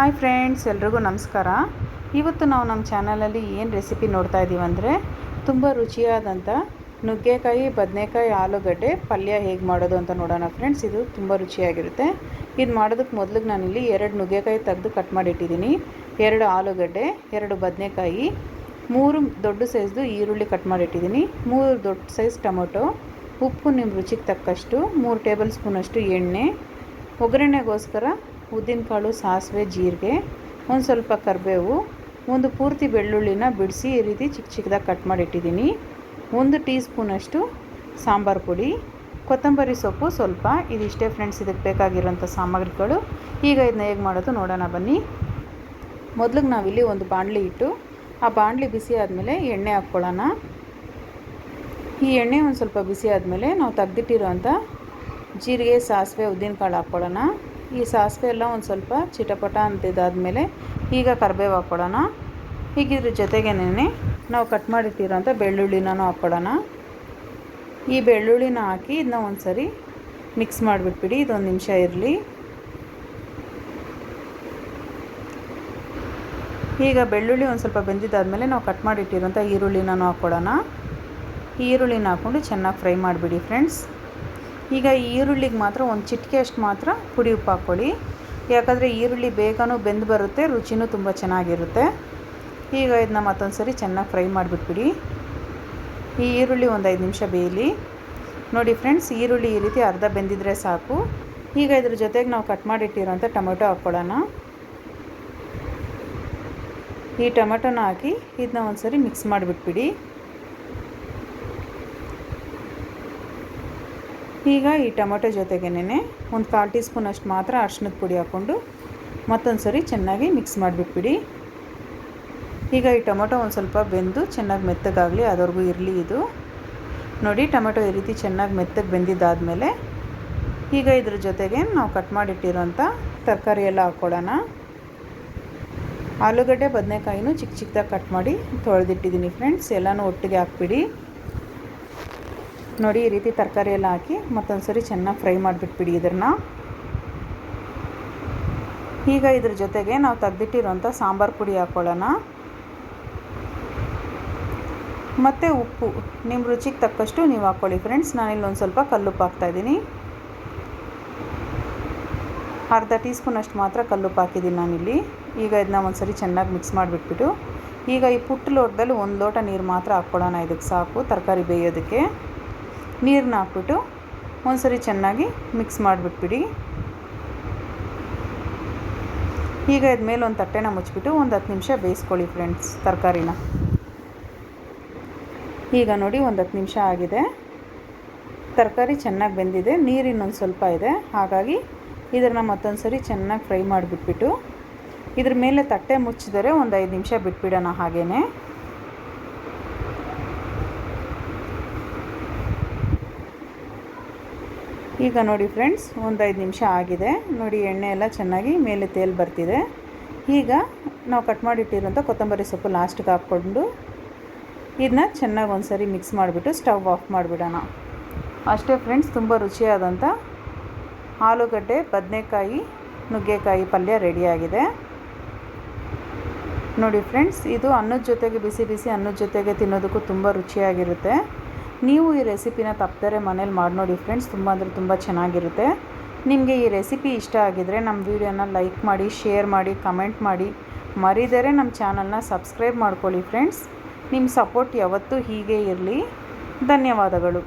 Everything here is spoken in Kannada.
ಹಾಯ್ ಫ್ರೆಂಡ್ಸ್, ಎಲ್ರಿಗೂ ನಮಸ್ಕಾರ. ಇವತ್ತು ನಾವು ನಮ್ಮ ಚಾನಲಲ್ಲಿ ಏನು ರೆಸಿಪಿ ನೋಡ್ತಾ ಇದ್ದೀವಿ ಅಂದರೆ ತುಂಬ ರುಚಿಯಾದಂಥ ನುಗ್ಗೆಕಾಯಿ, ಬದನೆಕಾಯಿ, ಆಲೂಗಡ್ಡೆ ಪಲ್ಯ ಹೇಗೆ ಮಾಡೋದು ಅಂತ ನೋಡೋಣ ಫ್ರೆಂಡ್ಸ್. ಇದು ತುಂಬ ರುಚಿಯಾಗಿರುತ್ತೆ. ಇದು ಮಾಡೋದಕ್ಕೆ ಮೊದಲಿಗೆ ನಾನಿಲ್ಲಿ ಎರಡು ನುಗ್ಗೆಕಾಯಿ ತೆಗೆದು ಕಟ್ ಮಾಡಿಟ್ಟಿದ್ದೀನಿ. ಎರಡು ಆಲೂಗಡ್ಡೆ, ಎರಡು ಬದನೆಕಾಯಿ, ಮೂರು ದೊಡ್ಡ ಸೈಜ್ದು ಈರುಳ್ಳಿ ಕಟ್ ಮಾಡಿಟ್ಟಿದ್ದೀನಿ. ಮೂರು ದೊಡ್ಡ ಸೈಜ್ ಟೊಮೊಟೊ, ಉಪ್ಪು ನಿಮ್ಮ ರುಚಿಗೆ ತಕ್ಕಷ್ಟು, ಮೂರು ಟೇಬಲ್ ಸ್ಪೂನಷ್ಟು ಎಣ್ಣೆ, ಒಗ್ಗರಣೆಗೋಸ್ಕರ ಉದ್ದಿನಕಾಳು ಸಾಸಿವೆ, ಜೀರಿಗೆ, ಒಂದು ಸ್ವಲ್ಪ ಕರಿಬೇವು, ಒಂದು ಪೂರ್ತಿ ಬೆಳ್ಳುಳ್ಳಿನ ಬಿಡಿಸಿ ಈ ರೀತಿ ಚಿಕ್ಕ ಚಿಕ್ಕದಾಗಿ ಕಟ್ ಮಾಡಿಟ್ಟಿದ್ದೀನಿ. ಒಂದು ಟೀ ಸ್ಪೂನಷ್ಟು ಸಾಂಬಾರು ಪುಡಿ, ಕೊತ್ತಂಬರಿ ಸೊಪ್ಪು ಸ್ವಲ್ಪ, ಇದಿಷ್ಟೇ ಫ್ರೆಂಡ್ಸ್ ಇದಕ್ಕೆ ಬೇಕಾಗಿರೋಂಥ ಸಾಮಗ್ರಿಗಳು. ಈಗ ಇದನ್ನ ಹೇಗೆ ಮಾಡೋದು ನೋಡೋಣ ಬನ್ನಿ. ಮೊದಲಿಗೆ ನಾವಿಲ್ಲಿ ಒಂದು ಬಾಣಲಿ ಇಟ್ಟು, ಆ ಬಾಣಲಿ ಬಿಸಿ ಆದಮೇಲೆ ಎಣ್ಣೆ ಹಾಕ್ಕೊಳ್ಳೋಣ. ಈ ಎಣ್ಣೆ ಒಂದು ಸ್ವಲ್ಪ ಬಿಸಿ ಆದಮೇಲೆ ನಾವು ತೆಗ್ದಿಟ್ಟಿರೋಂಥ ಜೀರಿಗೆ, ಸಾಸಿವೆ, ಉದ್ದಿನಕಾಳು ಹಾಕ್ಕೊಳ್ಳೋಣ. ಈ ಸಾಸಿವೆ ಎಲ್ಲ ಒಂದು ಸ್ವಲ್ಪ ಚಿಟಪಟ ಅಂತಿದ್ದಾದಮೇಲೆ ಈಗ ಕರಿಬೇವು ಹಾಕ್ಕೊಡೋಣ. ಈಗ ಇದ್ರ ಜೊತೆಗೇನೆ ನಾವು ಕಟ್ ಮಾಡಿಟ್ಟಿರೋಂಥ ಬೆಳ್ಳುಳ್ಳಿನೂ ಹಾಕ್ಕೊಡೋಣ. ಈ ಬೆಳ್ಳುಳ್ಳಿನ ಹಾಕಿ ಇದನ್ನ ಒಂದು ಸರಿ ಮಿಕ್ಸ್ ಮಾಡಿಬಿಟ್ಬಿಡಿ, ಇದೊಂದು ನಿಮಿಷ ಇರಲಿ. ಈಗ ಬೆಳ್ಳುಳ್ಳಿ ಒಂದು ಸ್ವಲ್ಪ ಬೆಂದಿದ್ದಾದಮೇಲೆ ನಾವು ಕಟ್ ಮಾಡಿಟ್ಟಿರೋಂಥ ಈರುಳ್ಳಿನ ಹಾಕ್ಕೊಡೋಣ. ಈರುಳ್ಳಿನ ಹಾಕ್ಕೊಂಡು ಚೆನ್ನಾಗಿ ಫ್ರೈ ಮಾಡಿಬಿಡಿ ಫ್ರೆಂಡ್ಸ್ ಈಗ ಈರುಳ್ಳಿಗೆ ಮಾತ್ರ ಒಂದು ಚಿಟಿಕೆ ಅಷ್ಟು ಮಾತ್ರ ಪುಡಿ ಉಪ್ಪು ಹಾಕ್ಕೊಳ್ಳಿ. ಯಾಕಂದರೆ ಈರುಳ್ಳಿ ಬೇಗನೂ ಬೆಂದು ಬರುತ್ತೆ, ರುಚಿನೂ ತುಂಬ ಚೆನ್ನಾಗಿರುತ್ತೆ. ಈಗ ಇದನ್ನ ಮತ್ತೊಂದು ಸರಿ ಚೆನ್ನಾಗಿ ಫ್ರೈ ಮಾಡಿಬಿಟ್ಬಿಡಿ. ಈ ಈರುಳ್ಳಿ ಒಂದು ಐದು ನಿಮಿಷ ಬೇಯಲಿ. ನೋಡಿ ಫ್ರೆಂಡ್ಸ್, ಈರುಳ್ಳಿ ಈ ರೀತಿ ಅರ್ಧ ಬೆಂದಿದ್ರೆ ಸಾಕು. ಈಗ ಇದ್ರ ಜೊತೆಗೆ ನಾವು ಕಟ್ ಮಾಡಿಟ್ಟಿರೋಂಥ ಟೊಮೆಟೊ ಹಾಕ್ಕೊಳ್ಳೋಣ. ಈ ಟೊಮೆಟೊನ ಹಾಕಿ ಇದನ್ನ ಒಂದು ಸರಿ ಮಿಕ್ಸ್ ಮಾಡಿಬಿಟ್ಬಿಡಿ. ಈಗ ಈ ಟೊಮೆಟೊ ಜೊತೆಗೇನೆ ಒಂದು ಕಾಲು ಟೀ ಸ್ಪೂನ್ ಅಷ್ಟು ಮಾತ್ರ ಅರ್ಶಿನದ ಪುಡಿ ಹಾಕ್ಕೊಂಡು ಮತ್ತೊಂದು ಸರಿ ಚೆನ್ನಾಗಿ ಮಿಕ್ಸ್ ಮಾಡಿಬಿಟ್ಬಿಡಿ. ಈಗ ಈ ಟೊಮೆಟೊ ಒಂದು ಸ್ವಲ್ಪ ಬೆಂದು ಚೆನ್ನಾಗಿ ಮೆತ್ತಗಾಗಲಿ ಅದವರೆಗೂ ಇರಲಿ ಇದು. ನೋಡಿ, ಟೊಮೆಟೊ ಈ ರೀತಿ ಚೆನ್ನಾಗಿ ಮೆತ್ತಗೆ ಬೆಂದಿದ್ದಾದಮೇಲೆ ಈಗ ಇದ್ರ ಜೊತೆಗೆ ನಾವು ಕಟ್ ಮಾಡಿಟ್ಟಿರೋಂಥ ತರಕಾರಿ ಎಲ್ಲ ಹಾಕ್ಕೊಳ್ಳೋಣ. ಆಲೂಗಡ್ಡೆ, ಬದನೆಕಾಯಿನೂ ಚಿಕ್ಕ ಚಿಕ್ಕದಾಗಿ ಕಟ್ ಮಾಡಿ ತೊಳೆದಿಟ್ಟಿದ್ದೀನಿ ಫ್ರೆಂಡ್ಸ್ ಎಲ್ಲನೂ ಒಟ್ಟಿಗೆ ಹಾಕ್ಬಿಡಿ. ನೋಡಿ, ಈ ರೀತಿ ತರಕಾರಿ ಎಲ್ಲ ಹಾಕಿ ಮತ್ತೊಂದು ಸರಿ ಚೆನ್ನಾಗಿ ಫ್ರೈ ಮಾಡಿಬಿಟ್ಬಿಡಿ ಇದನ್ನು ಈಗ ಇದ್ರ ಜೊತೆಗೆ ನಾವು ತೆಗ್ದಿಟ್ಟಿರುವಂಥ ಸಾಂಬಾರು ಪುಡಿ ಹಾಕ್ಕೊಳ್ಳೋಣ ಮತ್ತು ಉಪ್ಪು ನಿಮ್ಮ ರುಚಿಗೆ ತಕ್ಕಷ್ಟು ನೀವು ಹಾಕ್ಕೊಳ್ಳಿ ಫ್ರೆಂಡ್ಸ್. ನಾನಿಲ್ಲಿ ಒಂದು ಸ್ವಲ್ಪ ಕಲ್ಲುಪ್ಪು ಹಾಕ್ತಾಯಿದ್ದೀನಿ ಅರ್ಧ ಟೀ ಸ್ಪೂನ್ ಅಷ್ಟು ಮಾತ್ರ ಕಲ್ಲುಪ್ಪು ಹಾಕಿದ್ದೀನಿ ನಾನಿಲ್ಲಿ. ಈಗ ಇದನ್ನ ಒಂದು ಸರಿ ಚೆನ್ನಾಗಿ ಮಿಕ್ಸ್ ಮಾಡಿಬಿಟ್ಬಿಟ್ಟು, ಈಗ ಈ ಪುಟ್ಟ ಲೋಟದಲ್ಲಿ ಒಂದು ಲೋಟ ನೀರು ಮಾತ್ರ ಹಾಕ್ಕೊಳ್ಳೋಣ ಇದಕ್ಕೆ ಸಾಕು, ತರಕಾರಿ ಬೇಯೋದಕ್ಕೆ. ನೀರನ್ನ ಹಾಕ್ಬಿಟ್ಟು ಒಂದ್ಸರಿ ಚೆನ್ನಾಗಿ ಮಿಕ್ಸ್ ಮಾಡಿಬಿಟ್ಬಿಡಿ. ಈಗ ಇದ್ಮೇಲೆ ಒಂದು ತಟ್ಟೆನ ಮುಚ್ಚಿಬಿಟ್ಟು ಒಂದು ಹತ್ತು ನಿಮಿಷ ಬೇಯಿಸ್ಕೊಳ್ಳಿ ಫ್ರೆಂಡ್ಸ್ ತರಕಾರಿನ. ಈಗ ನೋಡಿ ಒಂದು ಹತ್ತು ನಿಮಿಷ ಆಗಿದೆ. ತರಕಾರಿ ಚೆನ್ನಾಗಿ ಬೆಂದಿದೆ, ನೀರು ಇನ್ನೊಂದು ಸ್ವಲ್ಪ ಇದೆ. ಹಾಗಾಗಿ ಇದನ್ನು ಮತ್ತೊಂದು ಸರಿ ಚೆನ್ನಾಗಿ ಫ್ರೈ ಮಾಡಿಬಿಟ್ಬಿಟ್ಟು ಇದ್ರ ಮೇಲೆ ತಟ್ಟೆ ಮುಚ್ಚಿದರೆ ಒಂದು ಐದು ನಿಮಿಷ ಬಿಟ್ಬಿಡೋಣ ಹಾಗೇ ಈಗ ನೋಡಿ ಫ್ರೆಂಡ್ಸ್ ಒಂದು ಐದು ನಿಮಿಷ ಆಗಿದೆ. ನೋಡಿ, ಎಣ್ಣೆ ಎಲ್ಲ ಚೆನ್ನಾಗಿ ಮೇಲೆ ತೇಲ್ ಬರ್ತಿದೆ. ಈಗ ನಾವು ಕಟ್ ಮಾಡಿಟ್ಟಿರೋಂಥ ಕೊತ್ತಂಬರಿ ಸೊಪ್ಪು ಲಾಸ್ಟಿಗೆ ಹಾಕ್ಕೊಂಡು ಇದನ್ನ ಚೆನ್ನಾಗಿ ಒಂದು ಸರಿ ಮಿಕ್ಸ್ ಮಾಡಿಬಿಟ್ಟು ಸ್ಟವ್ ಆಫ್ ಮಾಡಿಬಿಡೋಣ. ಅಷ್ಟೇ ಫ್ರೆಂಡ್ಸ್, ತುಂಬ ರುಚಿಯಾದಂಥ ಆಲೂಗಡ್ಡೆ, ಬದನೆಕಾಯಿ, ನುಗ್ಗೆಕಾಯಿ ಪಲ್ಯ ರೆಡಿಯಾಗಿದೆ. ನೋಡಿ ಫ್ರೆಂಡ್ಸ್, ಇದು ಅನ್ನದ ಜೊತೆಗೆ ಬಿಸಿ ಬಿಸಿ ಅನ್ನದ ಜೊತೆಗೆ ತಿನ್ನೋದಕ್ಕೂ ತುಂಬ ರುಚಿಯಾಗಿರುತ್ತೆ. ನೀವು ಈ ರೆಸಿಪಿನ ತಪ್ಪದರೆ ಮನೇಲಿ ಮಾಡಿ ನೋಡಿ ಫ್ರೆಂಡ್ಸ್, ತುಂಬ ಅಂದರೆ ತುಂಬ ಚೆನ್ನಾಗಿರುತ್ತೆ. ನಿಮಗೆ ಈ ರೆಸಿಪಿ ಇಷ್ಟ ಆಗಿದರೆ ನಮ್ಮ ವೀಡಿಯೋನ ಲೈಕ್ ಮಾಡಿ, ಶೇರ್ ಮಾಡಿ, ಕಮೆಂಟ್ ಮಾಡಿ. ಮರಿದರೆ ನಮ್ಮ ಚಾನಲ್ನ ಸಬ್ಸ್ಕ್ರೈಬ್ ಮಾಡ್ಕೊಳ್ಳಿ ಫ್ರೆಂಡ್ಸ್. ನಿಮ್ಮ ಸಪೋರ್ಟ್ ಯಾವತ್ತೂ ಹೀಗೆ ಇರಲಿ. ಧನ್ಯವಾದಗಳು.